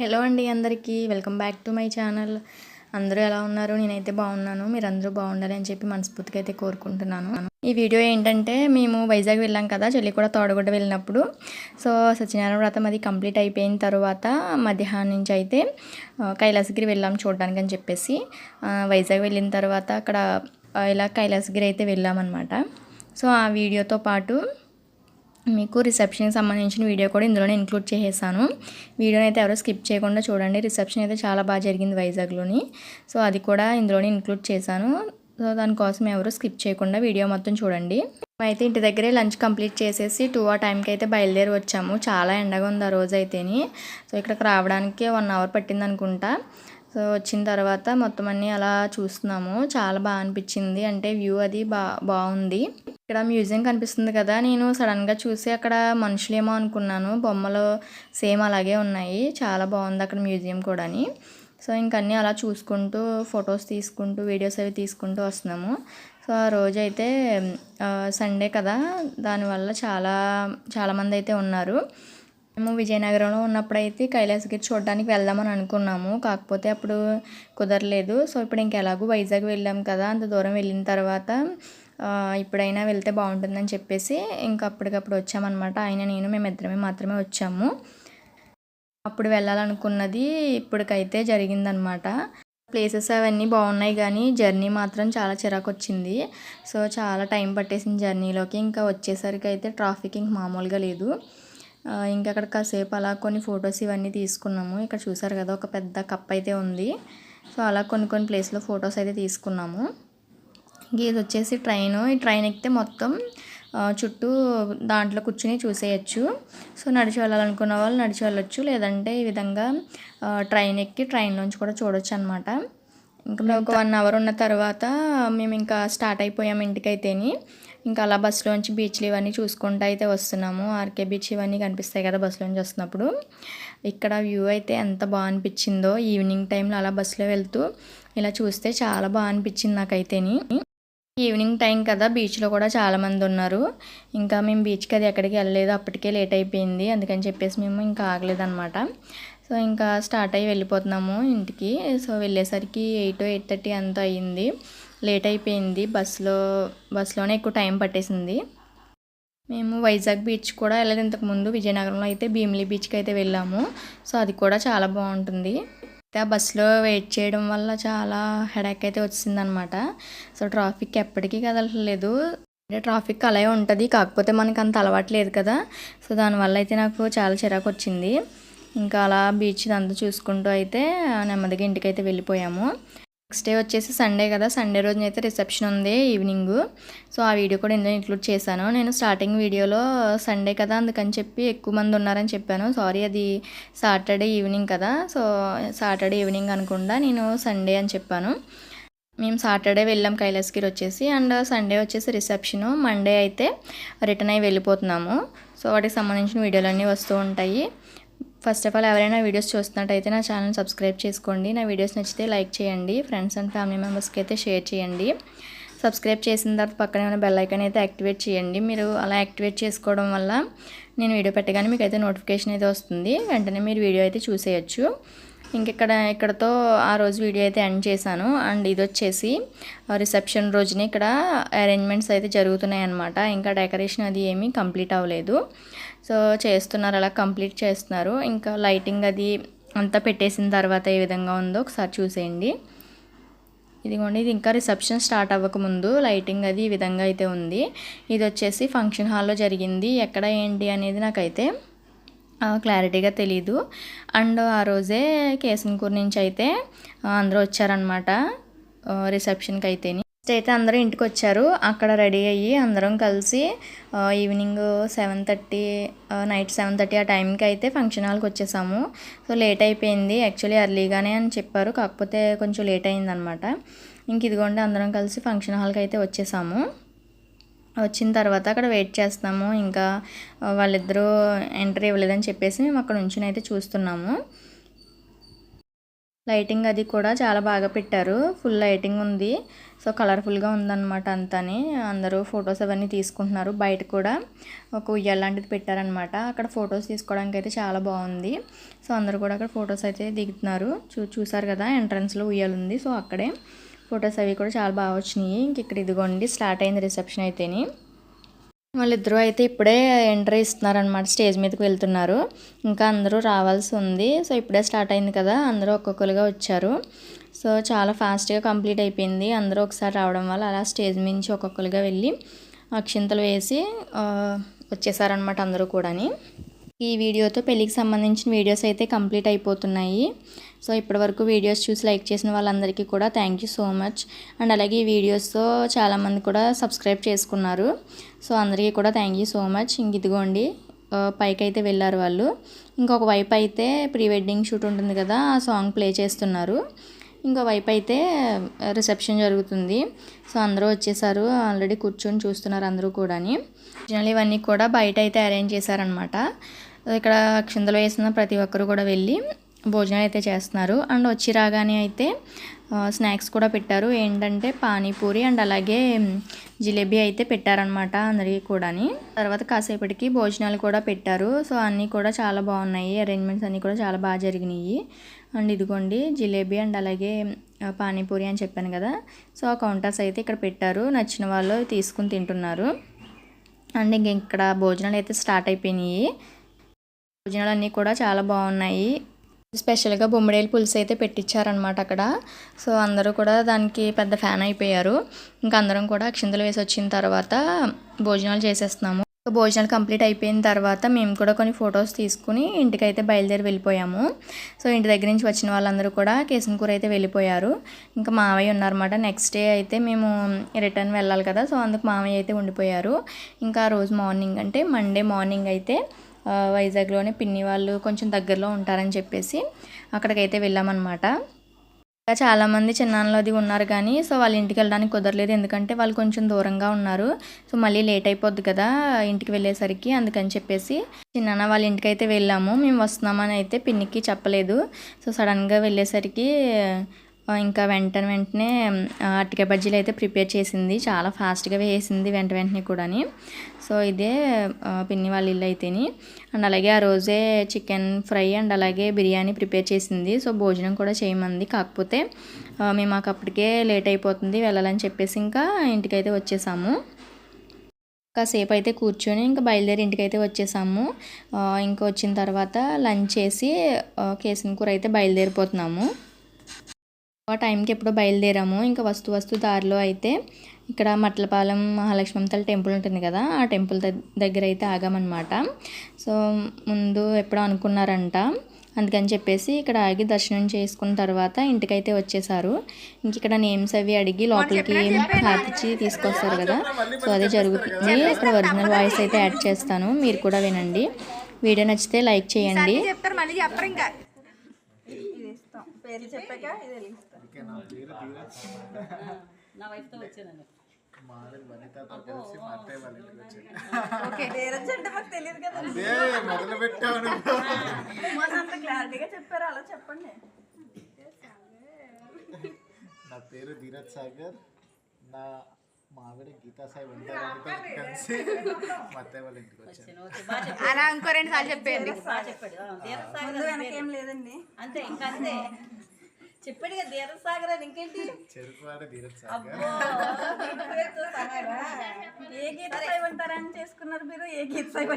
Hello అండి అందరికీ. Welcome back to my channel. అందరూ ఎలా ఉన్నారు? నేనైతే బాగున్నాను. మీరు అందరూ బాగుండాలి అని చెప్పి మనస్ఫూర్తిగా అయితే కోరుకుంటున్నాను. ఈ వీడియో ఏంటంటే మేము వైజాగ్ వెళ్ళాం కదా చెల్లి కూడా తోడగుడ్డ వెళ్ళినప్పుడు. సో సత్యనారాయణ వ్రతం అది కంప్లీట్ అయిపోయిన తర్వాత మధ్యాహ్నం నుంచి అయితే కైలాసగిరి వెళ్ళాం చూడడానికి అని చెప్పేసి. వైజాగ్ వెళ్ళిన తర్వాత అక్కడ ఇలా కైలాసగిరి అయితే వెళ్ళామన్నమాట. సో ఆ వీడియోతో పాటు మీకు రిసెప్షన్కి సంబంధించిన వీడియో కూడా ఇందులోనే ఇంక్లూడ్ చేసేసాను. వీడియోని అయితే ఎవరో స్కిప్ చేయకుండా చూడండి. రిసెప్షన్ అయితే చాలా బాగా జరిగింది వైజాగ్లోని. సో అది కూడా ఇందులోనే ఇంక్లూడ్ చేశాను. సో దానికోసం ఎవరు స్కిప్ చేయకుండా వీడియో మొత్తం చూడండి. అయితే ఇంటి దగ్గరే లంచ్ కంప్లీట్ చేసేసి టూ ఆ టైంకి అయితే బయలుదేరి వచ్చాము. చాలా ఎండగా ఉంది ఆ రోజు అయితేని సో ఇక్కడికి రావడానికి వన్ అవర్ పట్టింది అనుకుంటా సో వచ్చిన తర్వాత మొత్తం అన్నీ అలా చూస్తున్నాము. చాలా బాగా అనిపించింది. అంటే వ్యూ అది బా బాగుంది. ఇక్కడ మ్యూజియం కనిపిస్తుంది కదా. నేను సడన్గా చూసి అక్కడ మనుషులేమో అనుకున్నాను. బొమ్మలు సేమ్ అలాగే ఉన్నాయి. చాలా బాగుంది అక్కడ మ్యూజియం కూడాని. సో ఇంకన్నీ అలా చూసుకుంటూ ఫొటోస్ తీసుకుంటూ వీడియోస్ అవి తీసుకుంటూ వస్తున్నాము. సో ఆ రోజైతే సండే కదా. దానివల్ల చాలా చాలామంది అయితే ఉన్నారు. మేము విజయనగరంలో ఉన్నప్పుడైతే కైలాసగిరి చూడడానికి వెళ్దామని అనుకున్నాము. కాకపోతే అప్పుడు కుదరలేదు. సో ఇప్పుడు ఇంకెలాగూ వైజాగ్ వెళ్ళాం కదా. అంత దూరం వెళ్ళిన తర్వాత ఇప్పుడైనా వెళ్తే బాగుంటుందని చెప్పేసి ఇంకా అప్పటికప్పుడు వచ్చామన్నమాట. ఆయన నేను మేమిద్దరమే మాత్రమే వచ్చాము. అప్పుడు వెళ్ళాలనుకున్నది ఇప్పటికైతే జరిగిందనమాట ప్లేసెస్ అవన్నీ బాగున్నాయి కానీ జర్నీ మాత్రం చాలా చిరాకు వచ్చింది సో చాలా టైం పట్టేసింది జర్నీలోకి. ఇంకా వచ్చేసరికి అయితే ట్రాఫిక్ ఇంక మామూలుగా లేదు. ఇంకా అక్కడ కాసేపు అలా కొన్ని ఫొటోస్ ఇవన్నీ తీసుకున్నాము. ఇక్కడ చూసారు కదా ఒక పెద్ద కప్ అయితే ఉంది. సో అలా కొన్ని కొన్ని ప్లేస్లో ఫొటోస్ అయితే తీసుకున్నాము. ఇంక ఇది వచ్చేసి ట్రైన్. ఈ ట్రైన్ ఎక్కితే మొత్తం చుట్టూ దాంట్లో కూర్చుని చూసేయచ్చు. సో నడిచి వెళ్ళాలనుకున్న వాళ్ళు నడిచి వెళ్ళొచ్చు. లేదంటే ఈ విధంగా ట్రైన్ ఎక్కి ట్రైన్ నుంచి కూడా చూడొచ్చు అనమాట ఇంకా మేము ఒక వన్ అవర్ ఉన్న తర్వాత మేము ఇంకా స్టార్ట్ అయిపోయాము ఇంటికైతేని. ఇంకా అలా బస్సులోంచి బీచ్లు ఇవన్నీ చూసుకుంటూ అయితే వస్తున్నాము. ఆర్కే బీచ్ ఇవన్నీ కనిపిస్తాయి కదా బస్సులోంచి వస్తున్నప్పుడు. ఇక్కడ వ్యూ అయితే ఎంత బాగా అనిపించిందో ఈవినింగ్ టైంలో అలా బస్సులో వెళ్తూ ఇలా చూస్తే చాలా బాగా అనిపించింది నాకైతేని. ఈవినింగ్ టైం కదా బీచ్లో కూడా చాలామంది ఉన్నారు. ఇంకా మేము బీచ్కి అది ఎక్కడికి వెళ్ళలేదు అప్పటికే లేట్ అయిపోయింది. అందుకని చెప్పేసి మేము ఇంకా ఆగలేదన్నమాట. సో ఇంకా స్టార్ట్ అయ్యి వెళ్ళిపోతున్నాము ఇంటికి. సో వెళ్ళేసరికి ఎయిట్ ఎయిట్ థర్టీ అంతా అయ్యింది. లేట్ అయిపోయింది బస్సులో బస్సులోనే ఎక్కువ టైం పట్టేసింది. మేము వైజాగ్ బీచ్ కూడా వెళ్ళదు ఇంతకుముందు విజయనగరంలో అయితే భీమిలి బీచ్కి అయితే వెళ్ళాము. సో అది కూడా చాలా బాగుంటుంది. అయితే ఆ బస్సులో వెయిట్ చేయడం వల్ల చాలా హెడేక్ అయితే వచ్చిందనమాట. సో ట్రాఫిక్ ఎప్పటికీ కదలట్లేదు. అంటే ట్రాఫిక్ అలాగే ఉంటుంది. కాకపోతే మనకు అంత అలవాటు లేదు కదా. సో దానివల్ల అయితే నాకు చాలా చిరాకు వచ్చింది. ఇంకా అలా బీచ్ అంతా చూసుకుంటూ అయితే నెమ్మదిగా ఇంటికి అయితే వెళ్ళిపోయాము. నెక్స్ట్ డే వచ్చేసి సండే కదా. సండే రోజున అయితే రిసెప్షన్ ఉంది ఈవినింగ్ సో ఆ వీడియో కూడా ఇందులో ఇంక్లూడ్ చేశాను. నేను స్టార్టింగ్ వీడియోలో సండే కదా అందుకని చెప్పి ఎక్కువ మంది ఉన్నారని చెప్పాను. సారీ అది సాటర్డే ఈవినింగ్ కదా. సో సాటర్డే ఈవినింగ్ అనుకుండా నేను సండే అని చెప్పాను. మేము సాటర్డే వెళ్ళాం కైలాసగిరి వచ్చేసి. అండ్ సండే వచ్చేసి రిసెప్షను మండే అయితే రిటర్న్ అయ్యి వెళ్ళిపోతున్నాము. సో వాటికి సంబంధించిన వీడియోలన్నీ వస్తూ ఉంటాయి. ఫస్ట్ ఆఫ్ ఆల్ ఎవరైనా వీడియోస్ చూస్తున్నట్టయితే నా ఛానల్ సబ్స్క్రైబ్ చేసుకోండి. నా వీడియోస్ నచ్చితే లైక్ చేయండి. ఫ్రెండ్స్ అండ్ ఫ్యామిలీ మెంబర్స్కి అయితే షేర్ చేయండి. సబ్స్క్రైబ్ చేసిన తర్వాత పక్కనే ఉన్న బెల్ ఐకాన్ అయితే యాక్టివేట్ చేయండి. మీరు అలా యాక్టివేట్ చేసుకోవడం వల్ల నేను వీడియో పెట్టగానే మీకు అయితే నోటిఫికేషన్ అయితే వస్తుంది. వెంటనే మీరు వీడియో అయితే చూసేయచ్చు. ఇంకెక్కడ ఇక్కడతో ఆ రోజు వీడియో అయితే ఎండ్ చేశాను. అండ్ ఇది వచ్చేసి రిసెప్షన్ రోజున ఇక్కడ అరేంజ్మెంట్స్ అయితే జరుగుతున్నాయి అన్నమాట ఇంకా డెకరేషన్ అది ఏమీ కంప్లీట్ అవ్వలేదు. సో చేస్తున్నారు అలా కంప్లీట్ చేస్తున్నారు. ఇంకా లైటింగ్ అది అంతా పెట్టేసిన తర్వాత ఏ విధంగా ఉందో ఒకసారి చూసేయండి. ఇదిగోండి ఇది ఇంకా రిసెప్షన్ స్టార్ట్ అవ్వకముందు లైటింగ్ అది ఈ విధంగా అయితే ఉంది. ఇది వచ్చేసి ఫంక్షన్ హాల్లో జరిగింది. ఎక్కడ ఏంటి అనేది నాకైతే క్లారిటీగా తెలీదు. అండ్ ఆ రోజే కేసన్కూర్ నుంచి అయితే అందరూ వచ్చారనమాట రిసెప్షన్కి అయితేని నెక్స్ట్ అయితే అందరూ ఇంటికి వచ్చారు అక్కడ రెడీ అయ్యి అందరం కలిసి evening seven thirty night seven thirty ఆ టైంకి అయితే ఫంక్షన్ హాల్కి వచ్చేసాము సో లేట్ అయిపోయింది యాక్చువల్లీ ఎర్లీగానే అని చెప్పారు. కాకపోతే కొంచెం లేట్ అయిందనమాట ఇంక ఇదిగోండి అందరం కలిసి ఫంక్షన్ హాల్కి అయితే వచ్చేసాము. వచ్చిన తర్వాత అక్కడ వెయిట్ చేస్తున్నాము. ఇంకా వాళ్ళిద్దరూ ఎంటర్ ఇవ్వలేదని చెప్పేసి మేము అక్కడ నుంచి అయితే చూస్తున్నాము. లైటింగ్ అది కూడా చాలా బాగా పెట్టారు. ఫుల్ లైటింగ్ ఉంది. సో కలర్ఫుల్గా ఉందన్నమాట అంతాని. అందరూ ఫొటోస్ అవన్నీ తీసుకుంటున్నారు. బయట కూడా ఒక ఉయ్యాల లాంటిది పెట్టారనమాట అక్కడ ఫొటోస్ తీసుకోవడానికి అయితే చాలా బాగుంది. సో అందరూ కూడా అక్కడ ఫొటోస్ అయితే దిగుతున్నారు. చూ చూసారు కదా ఎంట్రన్స్లో ఉయ్యాలు ఉంది సో అక్కడే ఫొటోస్ అవి కూడా చాలా బాగా వచ్చినాయి. ఇంక ఇక్కడ ఇదిగోండి స్టార్ట్ అయింది రిసెప్షన్ అయితేని. వాళ్ళిద్దరూ అయితే ఇప్పుడే ఎంట్రీ ఇస్తున్నారనమాట స్టేజ్ మీదకి వెళ్తున్నారు. ఇంకా అందరూ రావాల్సి ఉంది. సో ఇప్పుడే స్టార్ట్ అయింది కదా అందరూ ఒక్కొక్కరుగా వచ్చారు. సో చాలా ఫాస్ట్గా కంప్లీట్ అయిపోయింది. అందరూ ఒకసారి రావడం వల్ల అలా స్టేజ్ మించి ఒక్కొక్కరుగా వెళ్ళి అక్షింతలు వేసి వచ్చేసారనమాట అందరూ కూడాని. ఈ వీడియోతో పెళ్ళికి సంబంధించిన వీడియోస్ అయితే కంప్లీట్ అయిపోతున్నాయి. సో ఇప్పటివరకు వీడియోస్ చూసి లైక్ చేసిన వాళ్ళందరికీ కూడా thank you so much. And అలాగే ఈ వీడియోస్తో చాలామంది కూడా సబ్స్క్రైబ్ చేసుకున్నారు. సో అందరికీ కూడా థ్యాంక్ యూ సో మచ్. ఇంక ఇదిగోండి పైకి అయితే వెళ్ళారు వాళ్ళు. ఇంకొక వైపు అయితే ప్రీ వెడ్డింగ్ షూట్ ఉంటుంది కదా ఆ సాంగ్ ప్లే చేస్తున్నారు. ఇంకో వైపు అయితే రిసెప్షన్ జరుగుతుంది. సో అందరూ వచ్చేసారు ఆల్రెడీ కూర్చొని చూస్తున్నారు అందరూ కూడాని. జనరల్ ఇవన్నీ కూడా బయట అయితే అరేంజ్ చేశారనమాట ఇక్కడ క్షిందలో వేసిన ప్రతి ఒక్కరు కూడా వెళ్ళి భోజనాలు అయితే చేస్తున్నారు. అండ్ వచ్చి రాగానే అయితే స్నాక్స్ కూడా పెట్టారు. ఏంటంటే పానీపూరి అండ్ అలాగే జిలేబీ అయితే పెట్టారనమాట అందరికీ కూడాని. తర్వాత కాసేపటికి భోజనాలు కూడా పెట్టారు. సో అన్నీ కూడా చాలా బాగున్నాయి. అరేంజ్మెంట్స్ అన్నీ కూడా చాలా బాగా జరిగినాయి. అండ్ ఇదిగోండి జిలేబీ అండ్ అలాగే పానీపూరి అని చెప్పాను కదా. సో ఆ కౌంటర్స్ అయితే ఇక్కడ పెట్టారు. నచ్చిన వాళ్ళు తీసుకుని తింటున్నారు. అండ్ ఇంక ఇక్కడ భోజనాలు అయితే స్టార్ట్ అయిపోయినాయి. భోజనాలు అన్నీ కూడా చాలా బాగున్నాయి. స్పెషల్గా బొమ్మిడేలు పులుసు అయితే పెట్టించారనమాట అక్కడ. సో అందరూ కూడా దానికి పెద్ద ఫ్యాన్ అయిపోయారు. ఇంకా అందరం కూడా అక్షింతలు వేసి వచ్చిన తర్వాత భోజనాలు చేసేస్తున్నాము. భోజనాలు కంప్లీట్ అయిపోయిన తర్వాత మేము కూడా కొన్ని ఫొటోస్ తీసుకుని ఇంటికైతే బయలుదేరి వెళ్ళిపోయాము. సో ఇంటి దగ్గర నుంచి వచ్చిన వాళ్ళందరూ కూడా కేసన్కూర అయితే వెళ్ళిపోయారు. ఇంకా మావయ్య ఉన్నారన్నమాట. నెక్స్ట్ డే అయితే మేము రిటర్న్ వెళ్ళాలి కదా సో అందుకు మావయ్య అయితే ఉండిపోయారు. ఇంకా ఆ రోజు మార్నింగ్ అంటే మండే మార్నింగ్ అయితే వైజాగ్లోనే పిన్ని వాళ్ళు కొంచెం దగ్గరలో ఉంటారని చెప్పేసి అక్కడికైతే వెళ్ళామన్నమాట. ఇంకా చాలామంది చిన్నాన్నలు అది ఉన్నారు కానీ సో వాళ్ళ ఇంటికి వెళ్ళడానికి కుదరలేదు ఎందుకంటే వాళ్ళు కొంచెం దూరంగా ఉన్నారు. సో మళ్ళీ లేట్ అయిపోద్ది కదా ఇంటికి వెళ్ళేసరికి అందుకని చెప్పేసి చిన్నాన్న వాళ్ళ ఇంటికి అయితే వెళ్ళాము. మేము వస్తున్నామని అయితే పిన్నికి చెప్పలేదు. సో సడన్గా వెళ్ళేసరికి ఇంకా వెంటనే వెంటనే ఆ, అరటికాయ బజ్జీలు అయితే ప్రిపేర్ చేసింది. చాలా ఫాస్ట్గా వేసింది వెంట వెంటనే కూడాని. సో ఇదే పిన్ని వాళ్ళ ఇల్లు అయితేని. అండ్ అలాగే ఆ రోజే చికెన్ ఫ్రై అండ్ అలాగే బిర్యానీ ప్రిపేర్ చేసింది. సో భోజనం కూడా చేయమంది. కాకపోతే మేము మాకు అప్పటికే లేట్ అయిపోతుంది వెళ్ళాలని చెప్పేసి ఇంకా ఇంటికైతే వచ్చేసాము. కాసేపు అయితే కూర్చొని ఇంకా బయలుదేరి ఇంటికైతే వచ్చేసాము. ఇంకా వచ్చిన తర్వాత లంచ్ చేసి కేసిన కూర అయితే బయలుదేరిపోతున్నాము. ఆ టైంకి ఎప్పుడో బయలుదేరాము. ఇంకా వస్తూ వస్తూ దారిలో అయితే ఇక్కడ మట్లపాలెం మహాలక్ష్మి తల్లి టెంపుల్ ఉంటుంది కదా ఆ టెంపుల్ దగ్- దగ్గర అయితే ఆగామన్నమాట. సో ముందు ఎప్పుడో అనుకున్నారంట. అందుకని చెప్పేసి ఇక్కడ ఆగి దర్శనం చేసుకున్న తర్వాత ఇంటికైతే వచ్చేసారు. ఇంక ఇక్కడ నేమ్స్ అవి అడిగి లోపలికి హాతిచ్చి తీసుకొస్తారు కదా. సో అదే జరుగుతుంది. ఇక్కడ ఒరిజినల్ వాయిస్ అయితే యాడ్ చేస్తాను. మీరు కూడా వినండి. వీడియో నచ్చితే లైక్ చేయండి. ఇది ఇస్తాం పేరు చెప్పాక ఇది వెలిగిస్తాం ఓకే ధీరజ్ అంటే మాకు తెలియదు కదా. మొదలు పెట్టాను మొన్న అంత క్లారిటీగా చెప్పారు అలా చెప్పండి. నా పేరు ధీరజ్ సాగర్. నా మావిడ గీతా సాయి ఉంటారు కలిసి మా అత్తయ్య వాళ్ళ ఇంటికి వచ్చాను. అలా ఇంకో రెండు సార్లు చెప్పేయండి. వెనకేం లేదండి. అంతే ఇంకా అంతే చెప్పాడు కదా దీర్ఘసాగర్ అని ఇంకేంటి? చెరుకువాడ సాగర్ ఏ గీత సాయి చేసుకున్నారు మీరు? ఏ గీత సాయి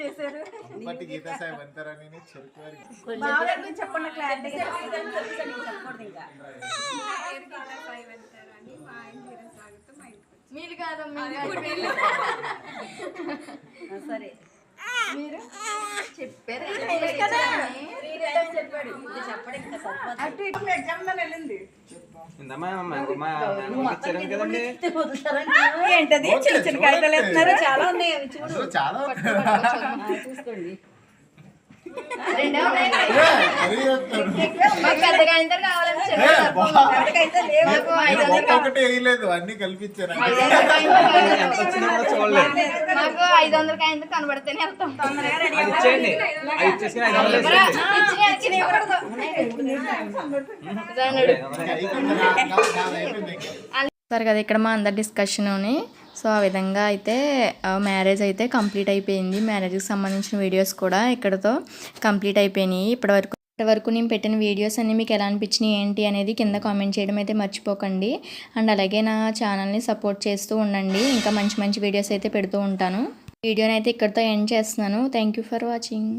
చేశారు? గీతా సాయి వంతారని గురించి చెప్పండి. క్లారిటీగా చెప్పకూడదు ఇంకా. మీరు కాదు ఆ, సరే. ఏంటది చిన్న చిన్న కాగితాలు వేస్తున్నారు చాలా ఉన్నాయి అవి చూడు చాలా చూసుకోండి ఒక్కొక్కటి వేయలేదు అన్ని కల్పించాను మాకు ఐదు వందలకి కనబడితేనే వెళ్తాం చూస్తారు కదా ఇక్కడ మా అందరి డిస్కషన్ని సో ఆ విధంగా అయితే మ్యారేజ్ అయితే కంప్లీట్ అయిపోయింది. మ్యారేజ్కి సంబంధించిన వీడియోస్ కూడా ఇక్కడతో కంప్లీట్ అయిపోయినాయి. ఇప్పటివరకు ఇప్పటివరకు నేను పెట్టిన వీడియోస్ అన్నీ మీకు ఎలా అనిపించినాయి ఏంటి అనేది కింద కామెంట్ చేయడం అయితే మర్చిపోకండి. అండ్ అలాగే నా ఛానల్ని సపోర్ట్ చేస్తూ ఉండండి. ఇంకా మంచి మంచి వీడియోస్ అయితే పెడుతూ ఉంటాను. వీడియోని అయితే ఇక్కడితో ఎండ్ చేస్తున్నాను. Thank you for watching.